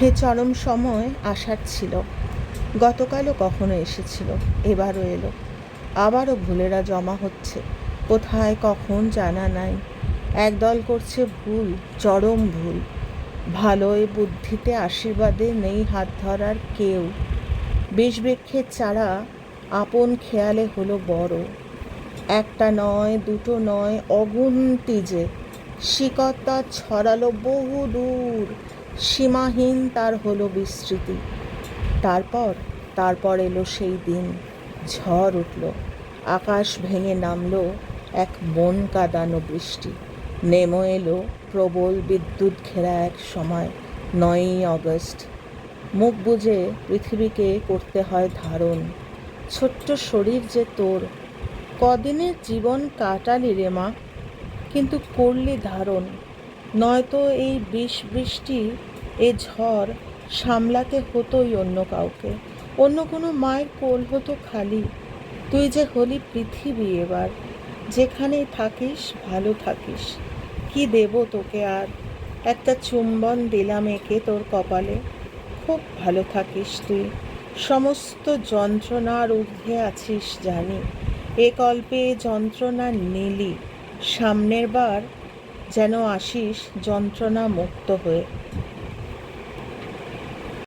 হে চরম সময় আসার ছিল। গতকালও কখনো এসেছিল, এবারও এলো। আবারও ভুলেরা জমা হচ্ছে, কোথায়, কখন জানা নাই। একদল করছে ভুল, চরম ভুল। ভালোয় বুদ্ধিতে আশীর্বাদে নেই হাত ধরার কেউ। বিষবৃক্ষের চারা আপন খেয়ালে হলো বড়। একটা নয়, দুটো নয় অগুন্তি যে শিকতা ছড়ালো বহু দূর। সীমাহীন তার হলো বিস্তৃতি। তারপর তারপর এলো সেই দিন। ঝড় উঠল। আকাশ ভেঙে নামলো এক মন কাদানো বৃষ্টি। নেমো এলো প্রবল বিদ্যুৎ ঘেরা এক সময়, নয়ই অগস্ট। মুখ বুজে পৃথিবীকে করতে হয় ধারণ। ছোট্ট শরীর যে তোর, কদিনের জীবন কাটালি রে মা। কিন্তু করলি ধারণ। নয়তো এই বিষ বৃষ্টি, এ ঝড় সামলাতে হতোই অন্য কাউকে। অন্য কোনো মায়ের কোল হতো খালি। তুই যে হলি পৃথিবী এবার। যেখানেই থাকিস, ভালো থাকিস। কি দেব তোকে আর? একটা চুম্বন দিলাম একে তোর কপালে। খুব ভালো থাকিস তুই। সমস্ত যন্ত্রণার ঊর্ধ্বে আছিস জানি। এ কল্পে যন্ত্রণা নিলি। সামনের বার যেন আসিস যন্ত্রণা মুক্ত হয়ে।